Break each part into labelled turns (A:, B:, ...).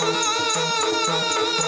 A: Música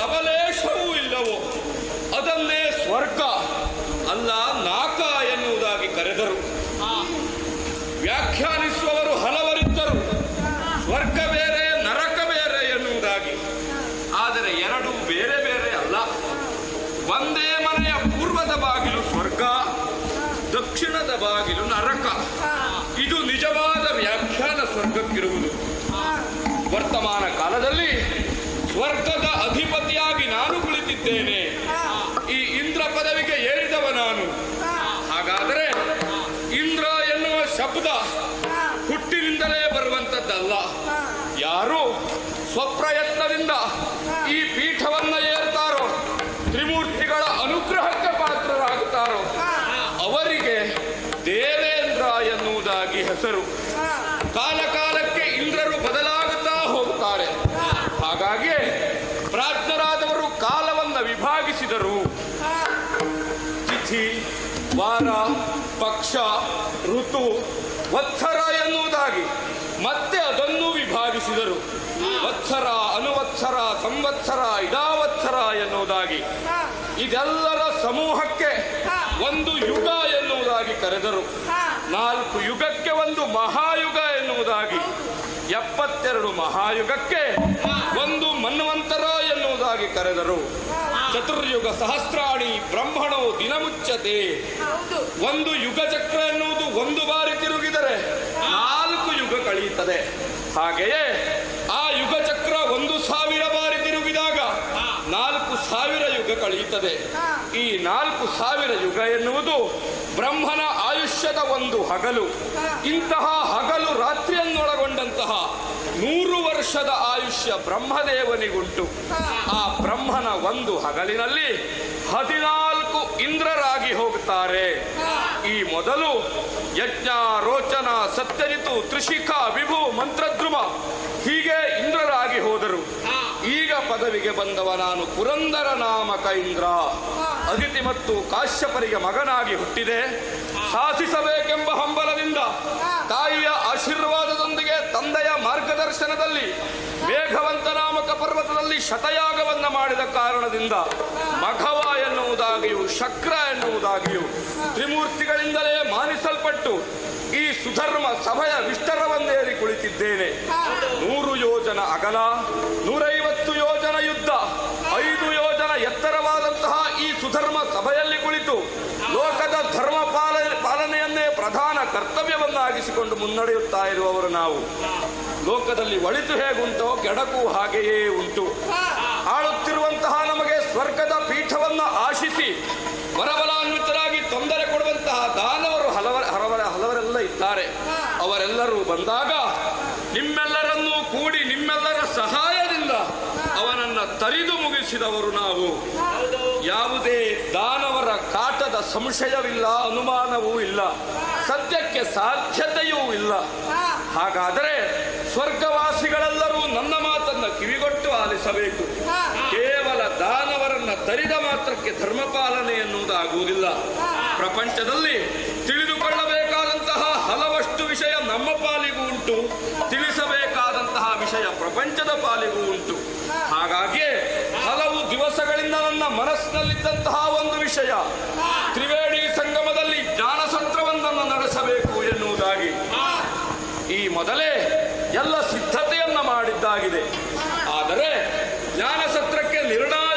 A: ಲವಲೇಶವೂ ಇಲ್ಲವೋ ಅದನ್ನೇ ಸ್ವರ್ಗ. ಅಲ್ಲ ನಾಕ ಎನ್ನುವುದಾಗಿ ಕರೆದರು. ವ್ಯಾಖ್ಯಾನಿಸುವವರು ಹಲವರಿದ್ದರು. ಸ್ವರ್ಗ ಬೇರೆ ನರಕ ಬೇರೆ ಎನ್ನುವುದಾಗಿ. ಆದರೆ ಎರಡು ಬೇರೆ ಬೇರೆ ಅಲ್ಲ. ಒಂದೇ ಮನೆಯ ಪೂರ್ವದ ಬಾಗಿಲು ಸ್ವರ್ಗ ದಕ್ಷಿಣದ ಬಾಗಿಲು ನರಕ. ಇದು ನಿಜವಾದ ವ್ಯಾಖ್ಯಾನ ಸ್ವರ್ಗಕ್ಕಿರುವುದು. ವರ್ತಮಾನ ಕಾಲದಲ್ಲಿ ಸ್ವರ್ಗದ ಶಬ್ದ ಹುಟ್ಟಿನಿಂದಲೇ ಬರುವಂತದ್ದಲ್ಲ ಯಾರು ಸ್ವಪ್ರಯತ್ನದಿಂದ ಈ ಪೀಠವನ್ನ ಏರ್ತಾರೋ, ತ್ರಿಮೂರ್ತಿಗಳ ಅನುಗ್ರಹಕ್ಕೆ ಪಾತ್ರರಾಗುತ್ತಾರೋ, ಅವರಿಗೆ ದೇವೇಂದ್ರ ಎನ್ನುವುದಾಗಿ ಹೆಸರು. ಕಾಲಕಾಲಕ್ಕೆ ಇಂದ್ರರು ಬದಲಾಗುತ್ತಾ ಹೋಗುತ್ತಾರೆ. ಹಾಗಾಗಿ ಪ್ರಾಜ್ಞರಾದವರು ವತ್ಸರ ಎನ್ನುವುದಾಗಿ ಮತ್ತೆ ಅದನ್ನು ವಿಭಾಗಿಸಿದರು. ವತ್ಸರ, ಅನುವತ್ಸರ, ಸಂವತ್ಸರ ಇಡಾವತ್ಸರ ಎನ್ನುವುದಾಗಿ. ಇದೆಲ್ಲರ ಸಮೂಹಕ್ಕೆ ಒಂದು ಯುಗ ಎನ್ನುವುದಾಗಿ ಕರೆದರು. ನಾಲ್ಕು ಯುಗಕ್ಕೆ ಒಂದು ಮಹಾಯುಗ ಎನ್ನುವುದಾಗಿ. ಎಪ್ಪತ್ತೆರಡು ಮಹಾಯುಗಕ್ಕೆ ಒಂದು ಮನ್ವಂತರ ಎನ್ನುವುದಾಗಿ ಕರೆದರು. ಚತುರ್ಯುಗ ಸಹಸ್ರಾಣಿ ಬ್ರಹ್ಮಣವು ದಿನಮುಚ್ಚತೆ ಒಂದು ಯುಗ ಚಕ್ರ ಎನ್ನುವುದು ಒಂದು ಬಾರಿ ಯುಗ ಹಾಗೆಯೇ ಆ ಯುಗ ಚಕ್ರ ಒಂದು ಸಾವಿರ ಬಾರಿ ತಿರುಗಿದಾಗ ನಾಲ್ಕು ಸಾವಿರ ಯುಗ ಕಳೆಯುತ್ತದೆ. ಈ ನಾಲ್ಕು ಸಾವಿರ ಯುಗ ಎನ್ನುವುದು ಬ್ರಹ್ಮನ ಆಯುಷ್ಯದ ಒಂದು ಹಗಲು. ಇಂತಹ ಹಗಲು ರಾತ್ರಿಯನ್ನೊಳಗೊಂಡಂತಹ ನೂರು ವರ್ಷದ ಆಯುಷ್ಯ ಬ್ರಹ್ಮದೇವನಿಗುಂಟು. ಆ ಬ್ರಹ್ಮನ ಒಂದು ಹಗಲಿನಲ್ಲಿ ಹದಿನಾಲ್ಕು ಇಂದ್ರರಾಗಿ ಹೋಗುತ್ತಾರೆ. ಈ ಮೊದಲು ಯಜ್ಞ ರೋಚನ ಸತ್ಯಜಿತು ತ್ರಿಶಿಖ ವಿಭು ಮಂತ್ರದ್ರುಮ. ಹೀಗೆ ಇಂದ್ರರಾಗಿ ಹೋದರು. ಈಗ ಪದವಿಗೆ ಬಂದವ ನಾನು ಪುರಂದರ ನಾಮಕ ಇಂದ್ರ. ಅದಿತಿ ಮತ್ತು ಕಾಶ್ಯಪರಿಗೆ ಮಗನಾಗಿ ಹುಟ್ಟಿದೆ. ಸಾಧಿಸಬೇಕೆಂಬ ಹಂಬಲದಿಂದ ತಾಯಿಯ ಆಶೀರ್ವಾದದೊಂದಿಗೆ ತಂದೆಯ ಮಾರ್ಗದರ್ಶನದಲ್ಲಿ ಮೇಘವಂತ ನಾಮಕ ಪರ್ವತದಲ್ಲಿ ಶತಯಾಗವನ್ನು ಮಾಡಿದ ಕಾರಣದಿಂದ ಮಘವ ಎನ್ನುವುದಾಗಿಯೂ, ಶಕ್ರ ಎನ್ನುವುದಾಗಿಯೂ, ತ್ರಿಮೂರ್ತಿಗಳಿಂದಲೇ ಮಾನಿಸಲ್ಪಟ್ಟು ಈ ಸುಧರ್ಮ ಸಭೆಯ ವಿಸ್ತರವನ್ನೇರಿ ಕುಳಿತಿದ್ದೇನೆ. ನೂರು ಯೋಜನ ಅಗಲ, ನೂರೈವತ್ತು ಯೋಜನ ಯುದ್ಧ, ಐದು ಯೋಜನ ಎತ್ತರವಾದಂತಹ ಈ ಸುಧರ್ಮ ಸಭೆಯಲ್ಲಿ ಕುಳಿತು ಲೋಕದ ಧರ್ಮ ಪಾಲ ಪಾಲನೆಯನ್ನೇ ಪ್ರಧಾನ ಕರ್ತವ್ಯವನ್ನಾಗಿಸಿಕೊಂಡು ಮುನ್ನಡೆಯುತ್ತಾ ಇರುವವರು ನಾವು. ಲೋಕದಲ್ಲಿ ಒಳಿತು ಹೇಗುಂಟೋ, ಕೆಡಕು ಹಾಗೆಯೇ ಉಂಟು. ಆಳುತ್ತಿರುವಂತಹ ನಮಗೆ ಸ್ವರ್ಗದ ಪೀಠವನ್ನು ಆಶಿಸಿ ವರಬಲಾನ್ವಿತರಾಗಿ ತೊಂದರೆ ಕೊಡುವಂತಹ ದಾನವರು ಹಲವರ ಹಲವರ ಹಲವರೆಲ್ಲ ಇದ್ದಾರೆ. ಅವರೆಲ್ಲರೂ ಬಂದಾಗ ನಿಮ್ಮೆಲ್ಲರನ್ನೂ ಕೂಡಿ ನಿಮ್ಮೆಲ್ಲರ ಸಹಾಯದಿಂದ ಅವನನ್ನು ತರಿದು ಮುಗಿಸಿದವರು ನಾವು. ಯಾವುದೇ ದಾನವರ ಕಾಟದ ಸಂಶಯವಿಲ್ಲ, ಅನುಮಾನವೂ ಇಲ್ಲ ಸದ್ಯಕ್ಕೆ ಸಾಧ್ಯತೆಯೂ ಇಲ್ಲ. ಹಾಗಾದರೆ ಸ್ವರ್ಗವಾಸಿಗಳೆಲ್ಲರೂ ನನ್ನ ಮಾತನ್ನ ಕಿವಿಗೊಟ್ಟು ಆಲಿಸಬೇಕು. ಕೇವಲ ದಾನವರನ್ನ ತರಿದ ಮಾತ್ರಕ್ಕೆ ಧರ್ಮಪಾಲನೆ ಎನ್ನುವುದಾಗುವುದಿಲ್ಲ. ಪ್ರಪಂಚದಲ್ಲಿ ತಿಳಿದುಕೊಳ್ಳಬೇಕಾದಂತಹ ಹಲವಷ್ಟು ವಿಷಯ ನಮ್ಮ ಪಾಲಿಗೂ ಉಂಟು, ತಿಳಿಸಬೇಕಾದಂತಹ ವಿಷಯ ಪ್ರಪಂಚದ ಪಾಲಿಗೂ ಉಂಟು. ಹಾಗಾಗಿ ಹಲವು ದಿವಸಗಳಿಂದ ನನ್ನ ಮನಸ್ಸಿನಲ್ಲಿದ್ದಂತಹ ಒಂದು ವಿಷಯ, ತ್ರಿವೇಣಿ ಸಂಗಮದಲ್ಲಿ ಜ್ಞಾನಸತ್ರವೊಂದನ್ನು ನಡೆಸಬೇಕು ಎನ್ನುವುದಾಗಿ. ಈ ಮೊದಲೇ ಎಲ್ಲ ಸಿದ್ಧತೆಯನ್ನ ಮಾಡಿದ್ದಾಗಿದೆ. ಆದರೆ ಜ್ಞಾನಸತ್ರಕ್ಕೆ ಸತ್ರ